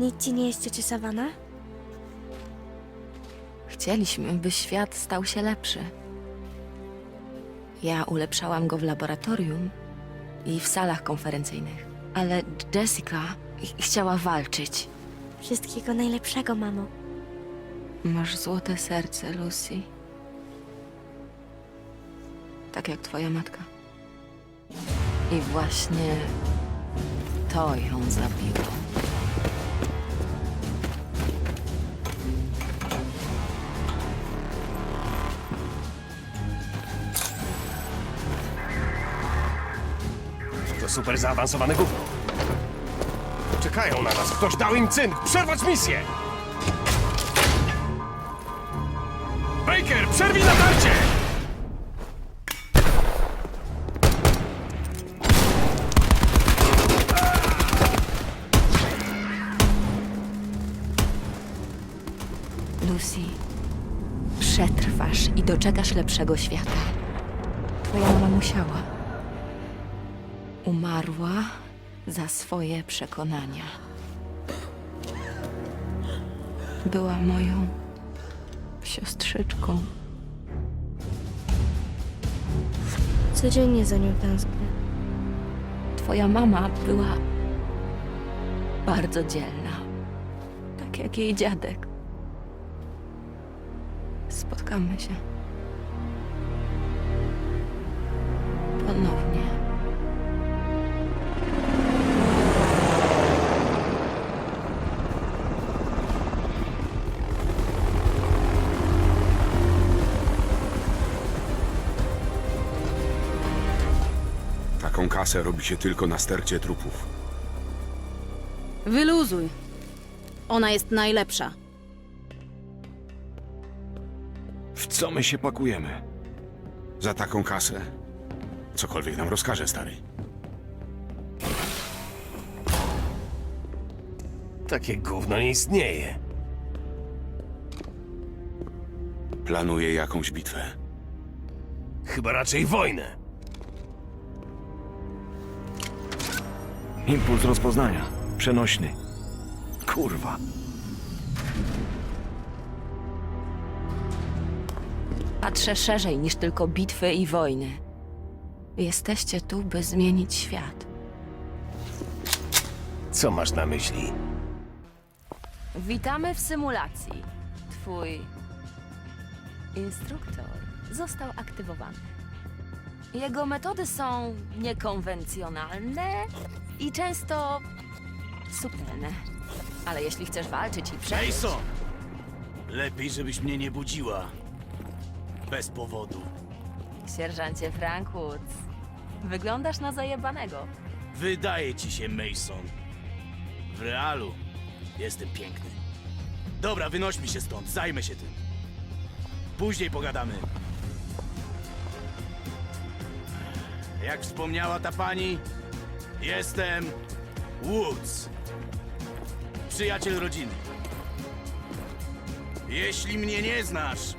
Nic ci nie jest, Sawana? Chcieliśmy, by świat stał się lepszy. Ja ulepszałam go w laboratorium i w salach konferencyjnych. Ale Jessica ch- chciała walczyć. Wszystkiego najlepszego, mamo. Masz złote serce, Lucy. Tak jak twoja matka. I właśnie to ją zabiło. Super zaawansowane gówno. Czekają na nas. Ktoś dał im cynk. Przerwać misję! Baker, przerwij natarcie! Lucy, przetrwasz i doczekasz lepszego świata. Twoja mama musiała. Umarła za swoje przekonania. Była moją siostrzyczką. Codziennie za nią tęsknię. Twoja mama była bardzo dzielna. Tak jak jej dziadek. Spotkamy się. Taką kasę robi się tylko na stercie trupów. Wyluzuj. Ona jest najlepsza. W co my się pakujemy? Za taką kasę? Cokolwiek nam rozkaże, stary. Takie gówno nie istnieje. Planuję jakąś bitwę. Chyba raczej wojnę. Impuls rozpoznania. Przenośny. Kurwa. Patrzę szerzej niż tylko bitwy i wojny. Jesteście tu, by zmienić świat. Co masz na myśli? Witamy w symulacji. Twój instruktor został aktywowany. Jego metody są niekonwencjonalne i często subtelne. Ale jeśli chcesz walczyć i przeżyć... Mason! Lepiej, żebyś mnie nie budziła. Bez powodu. Sierżancie Frank Woods, wyglądasz na zajebanego. Wydaje ci się, Mason. W realu jestem piękny. Dobra, wynośmy się stąd, zajmę się tym. Później pogadamy. Jak wspomniała ta pani, jestem Woods. Przyjaciel rodziny. Jeśli mnie nie znasz,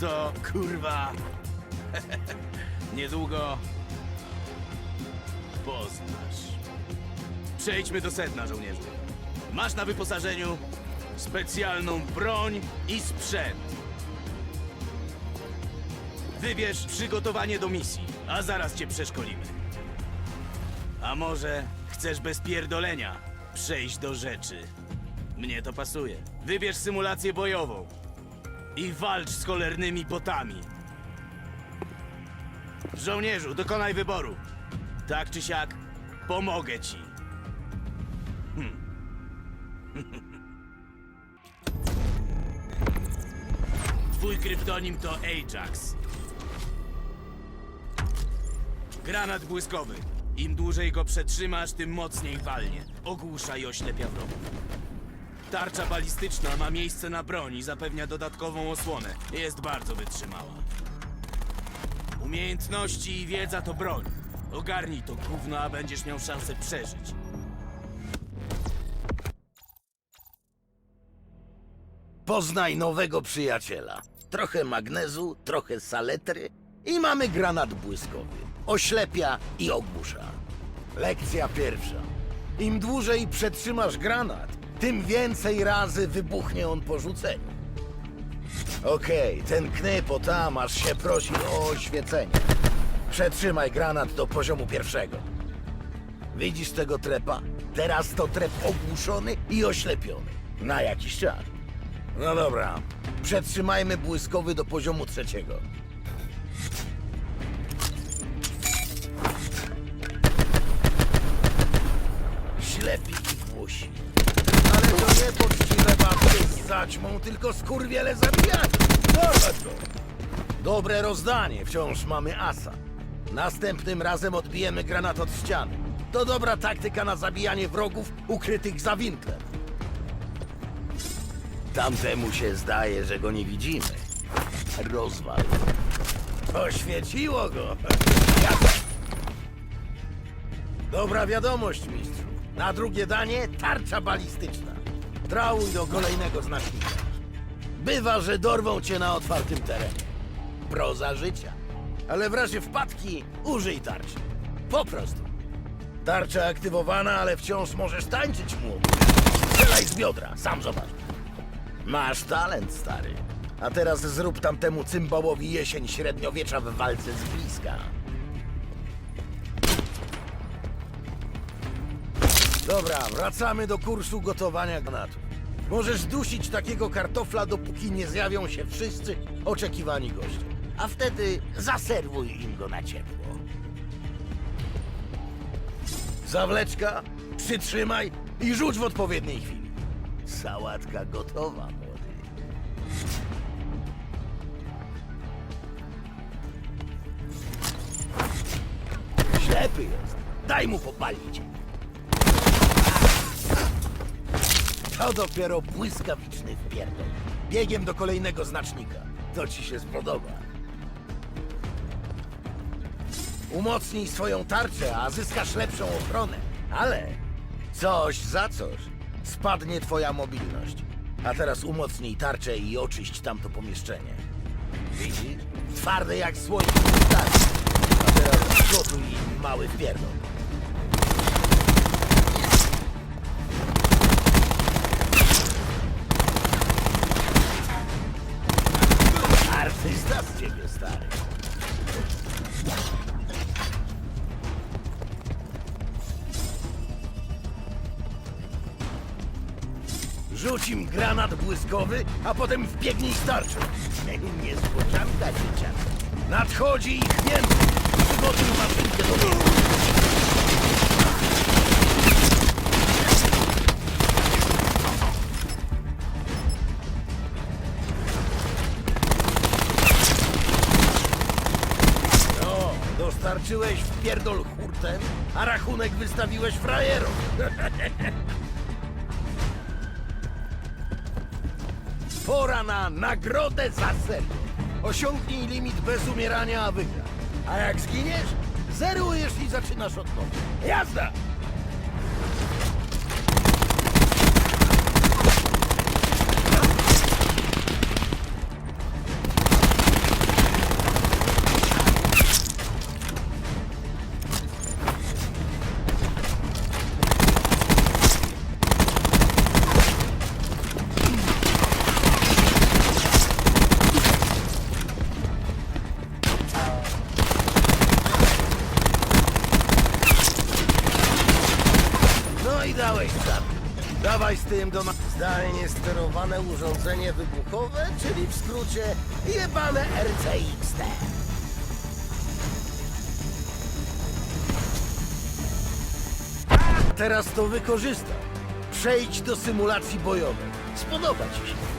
to kurwa. Niedługo poznasz. Przejdźmy do sedna, żołnierzu. Masz na wyposażeniu specjalną broń i sprzęt. Wybierz przygotowanie do misji, a zaraz cię przeszkolimy. A może chcesz bez pierdolenia przejść do rzeczy? Mnie to pasuje. Wybierz symulację bojową i walcz z cholernymi botami. Żołnierzu, dokonaj wyboru. Tak czy siak, pomogę ci. Hmm. Twój kryptonim to Ajax. Granat błyskowy. Im dłużej go przetrzymasz, tym mocniej walnie. Ogłusza i oślepia wrogów. Tarcza balistyczna ma miejsce na broni i zapewnia dodatkową osłonę. Jest bardzo wytrzymała. Umiejętności i wiedza to broń. Ogarnij to gówno, a będziesz miał szansę przeżyć. Poznaj nowego przyjaciela. Trochę magnezu, trochę saletry i mamy granat błyskowy. Oślepia i ogłusza. Lekcja pierwsza. Im dłużej przetrzymasz granat, tym więcej razy wybuchnie on po rzuceniu. Okej, ten knypo tam aż się prosi o oświecenie. Przetrzymaj granat do poziomu pierwszego. Widzisz tego trepa? Teraz to trep ogłuszony i oślepiony. Na jakiś czas. No dobra, przetrzymajmy błyskowy do poziomu trzeciego. Ślepi i głusi. Ale to nie poczciwe babcie z zaćmą, tylko skurwiele zabijani. Dorwać go. Dobre rozdanie, wciąż mamy asa. Następnym razem odbijemy granat od ściany. To dobra taktyka na zabijanie wrogów ukrytych za winklem. Tamtemu się zdaje, że go nie widzimy. Rozwal. Oświeciło go. Dobra wiadomość, mistrzu. Na drugie danie tarcza balistyczna. Trałuj do kolejnego znacznika. Bywa, że dorwą cię na otwartym terenie. Proza życia. Ale w razie wpadki użyj tarczy. Po prostu. Tarcza aktywowana, ale wciąż możesz tańczyć mu. Strzelaj z biodra, sam zobacz. Masz talent, stary. A teraz zrób tamtemu cymbałowi jesień średniowiecza w walce z bliska. Dobra, wracamy do kursu gotowania granatów. Możesz dusić takiego kartofla, dopóki nie zjawią się wszyscy oczekiwani goście. A wtedy zaserwuj im go na ciepło. Zawleczka, przytrzymaj i rzuć w odpowiedniej chwili. Sałatka gotowa, młody. Ślepy jest. Daj mu popalić. To dopiero błyskawiczny wpierdol. Biegiem do kolejnego znacznika. To ci się spodoba. Umocnij swoją tarczę, a zyskasz lepszą ochronę. Ale coś za coś spadnie twoja mobilność. A teraz umocnij tarczę i oczyść tamto pomieszczenie. Widzisz? Twarde jak słońce. Tak. A teraz gotuj mały wpierdol. Artysta z ciebie, stary. Rzuć im granat błyskowy, a potem wbiegnij z tarczą. Niespodzianka, dzieciak. Nadchodzi ich więcej. Przygotuj maszynkę do. Dostarczyłeś w pierdol hurtem, a rachunek wystawiłeś frajerom. Pora na nagrodę za ser. Osiągnij limit bez umierania, a wygra. A jak zginiesz, zerujesz i zaczynasz od nowa. Jazda! Tym do ma... Zdalnie sterowane urządzenie wybuchowe, czyli w skrócie jebane RCXT. Teraz to wykorzystaj. Przejdź do symulacji bojowej. Spodoba ci się.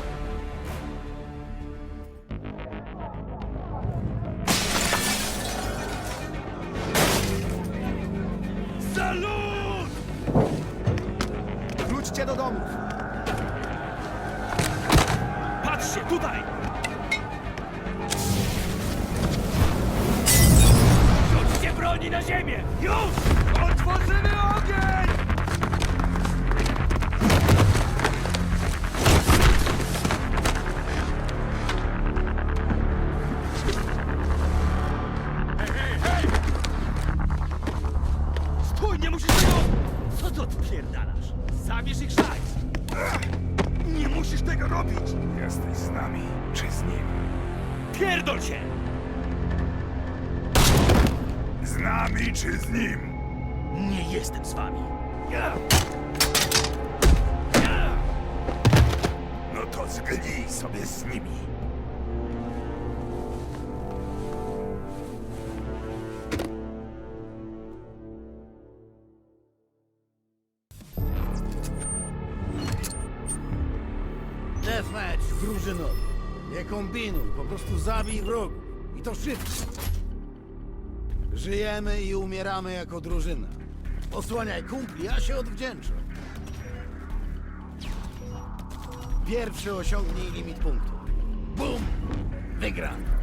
Jestem z wami. No to zgnij sobie z nimi. Deathmatch drużynowy. Nie kombinuj, po prostu zabij wrogów. I to szybko. Żyjemy i umieramy jako drużyna. Osłaniaj kumpli, a się odwdzięczę. Pierwszy osiągnij limit punktu. Bum! Wygrano.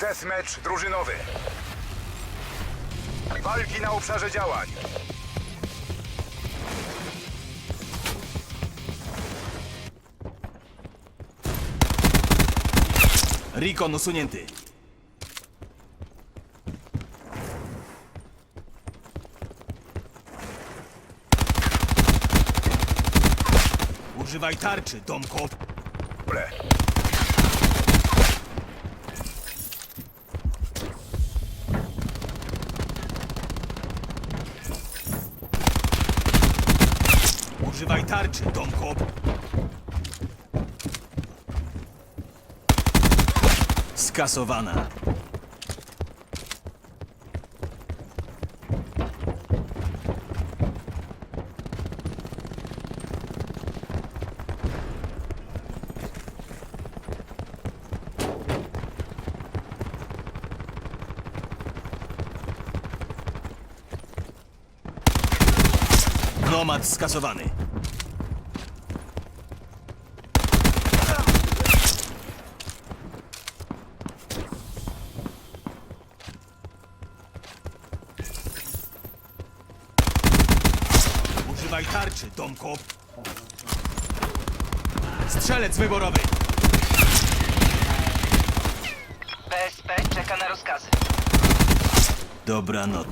Deathmatch drużynowy. Walki na obszarze działań. Rikon usunięty. Używaj tarczy, Domko. Ble. Używaj tarczy, Domko. Skasowana. Nomad skasowany. Tarczy, Domko. Strzelec wyborowy. PSP czeka na rozkazy. Dobranoc.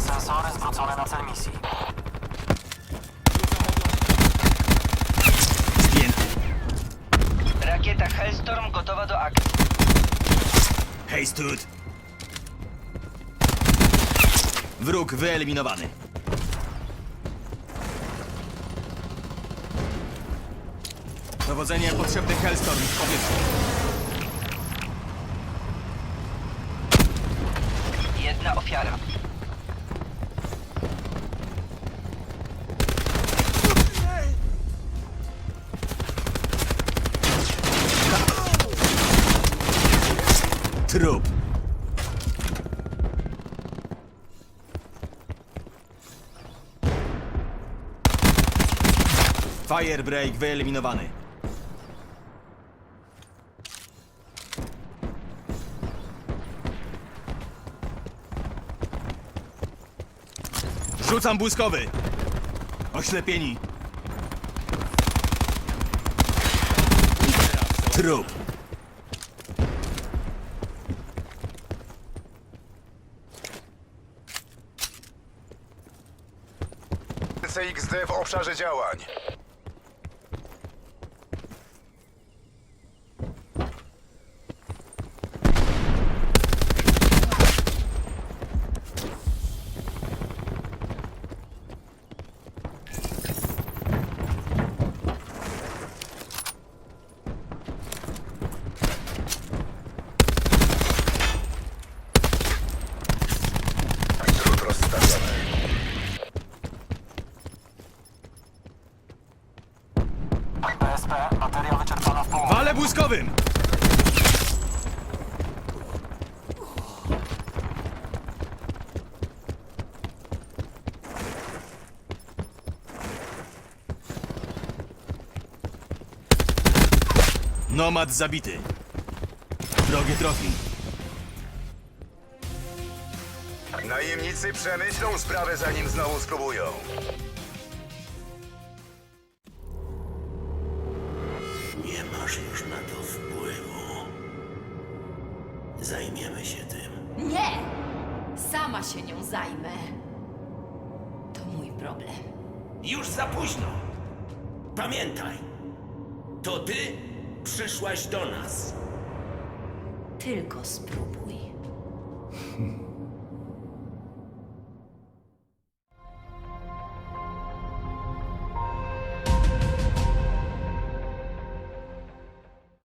Sensory zwrócone na cel misji. Zdjęty. Rakieta Hellstorm gotowa do akcji. Hej, stud. Wróg wyeliminowany. Dowodzenie potrzebny Hellstorm w powietrzu. Jedna ofiara. Trup. Firebreak wyeliminowany. Rzucam błyskowy. Oślepieni. Trup. CXD w obszarze działań. Nomad zabity. Drogie trofi. Najemnicy przemyślą sprawę, zanim znowu spróbują. Nie masz już na to wpływu. Zajmiemy się tym. Nie! Sama się nią zajmę. To mój problem. Już za późno. Pamiętaj, to ty przyszłaś do nas. Tylko spróbuj.